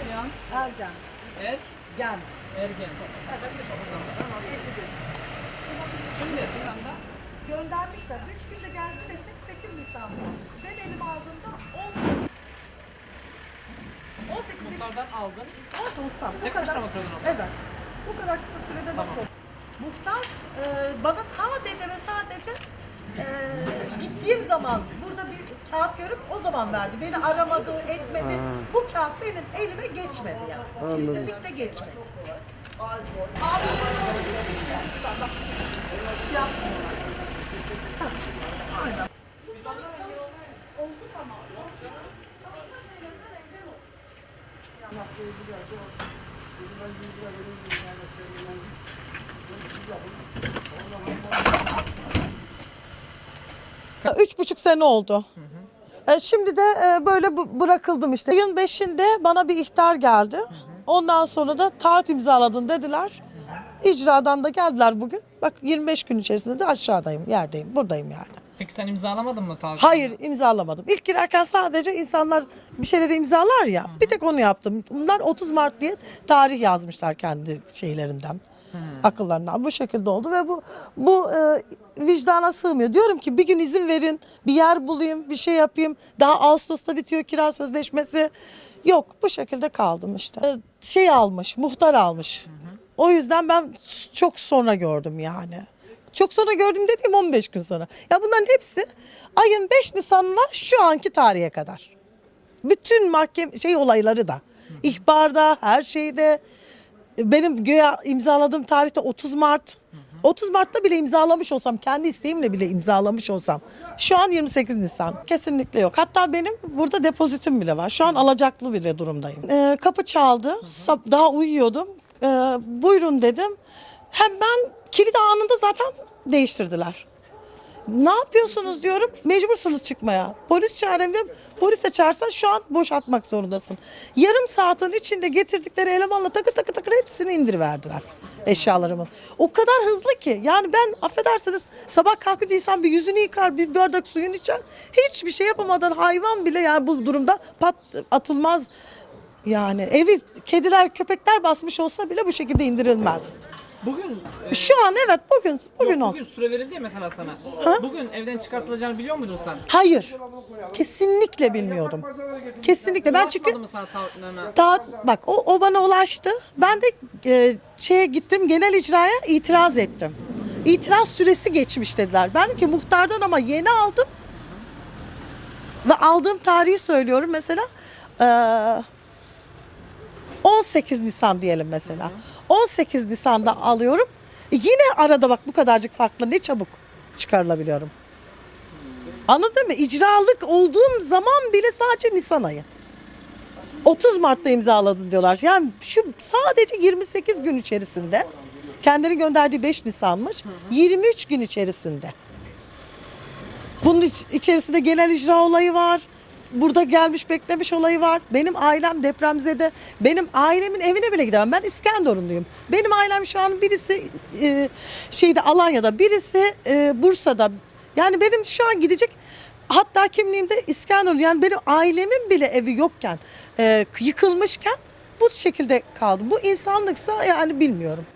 Neslihan Ergen. Er Gen. Ergen. Şimdi bir anda Göndermişler. 3 günde geldi desek 8 Nisan'da. Ben elim aldığımda 10 18 muhtardan aldın. Nasıl olsam bu kadar. oturdun orada? Evet. Bu kadar kısa sürede Tamam. nasıl? Muhtar e, bana sadece ve sadece e, gittiğim zaman burada bir kağıt görüp o zaman verdi. Beni aramadı, etmedi. Bu kağıt benim elime geçmedi yani. Kesinlikle geçmedi. Abi hiçbir şey yaptılar. Bak, şey yapmıyorlar. Hah, Aynen. Oldu ama. Üç buçuk sene oldu. E, şimdi de e, böyle bu- bırakıldım işte. Ayın beşinde bana bir ihtar geldi. Ondan sonra da taahhüt imzaladın dediler. İcradan da geldiler bugün. Bak 25 gün içerisinde de aşağıdayım, yerdeyim, buradayım yani. Peki sen imzalamadın mı taahhüt? Hayır imzalamadım. İlk girerken sadece insanlar bir şeyleri imzalar ya. Bir tek onu yaptım. Bunlar 30 Mart diye tarih yazmışlar kendi şeylerinden. Akıllarından. Bu şekilde oldu ve bu bu e, vicdana sığmıyor. Diyorum ki bir gün izin verin, bir yer bulayım, bir şey yapayım. Daha Ağustos'ta bitiyor kira sözleşmesi. Yok bu şekilde kaldım işte. E, Şey almış, muhtar almış. O yüzden ben çok sonra gördüm yani. Çok sonra gördüm dediğim 15 gün sonra. Ya bunların hepsi ayın 5 Nisan'la şu anki tarihe kadar. Bütün mahkeme şey olayları da. ihbarda, her şeyde. Benim göya imzaladığım tarihte 30 Mart. 30 Mart'ta bile imzalamış olsam, kendi isteğimle bile imzalamış olsam. Şu an 28 Nisan. Kesinlikle yok. Hatta benim burada depozitim bile var. Şu an alacaklı bile durumdayım. Ee, kapı çaldı. Daha uyuyordum. Ee, buyurun dedim. Hemen kilidi anında zaten değiştirdiler. Ne yapıyorsunuz diyorum. Mecbursunuz çıkmaya. Polis çağırayım diyorum. Polis de çağırsan şu an boşaltmak zorundasın. Yarım saatin içinde getirdikleri elemanla takır takır takır hepsini indiriverdiler eşyalarımı. O kadar hızlı ki. Yani ben affedersiniz sabah kalkınca insan bir yüzünü yıkar, bir bardak suyunu içer. Hiçbir şey yapamadan hayvan bile yani bu durumda pat atılmaz. Yani evi kediler köpekler basmış olsa bile bu şekilde indirilmez. Bugün e, Şu an evet bugün bugün yok, oldu. bugün süre verildi ya mesela sana. Bugün evden çıkartılacağını biliyor muydun sen? Hayır. Kesinlikle bilmiyordum. Kesinlikle. Ben çünkü Ulaşmadı mı sana taahhütname? daha bak o, o bana ulaştı. Ben de e, şeye gittim genel icraya itiraz ettim. İtiraz süresi geçmiş dediler. Ben dedim ki muhtardan ama yeni aldım. Ve aldığım tarihi söylüyorum mesela. e, 18 Nisan diyelim mesela. 18 Nisan'da alıyorum. E, yine arada bak bu kadarcık farklı ne çabuk çıkarılabiliyorum. Anladın mı? İcralık olduğum zaman bile sadece Nisan ayı. 30 Mart'ta imzaladın diyorlar. Yani şu sadece 28 gün içerisinde kendini gönderdiği 5 Nisan'mış. 23 gün içerisinde. Bunun iç- içerisinde genel icra olayı var. Burada gelmiş beklemiş olayı var. Benim ailem depremzede. Benim ailemin evine bile gidemem. Ben İskenderunluyum. Benim ailem şu an birisi e, şeyde Alanya'da, birisi e, Bursa'da. Yani benim şu an gidecek hatta kimliğimde İskenderun. Yani benim ailemin bile evi yokken, e, yıkılmışken bu şekilde kaldım. Bu insanlıksa yani bilmiyorum.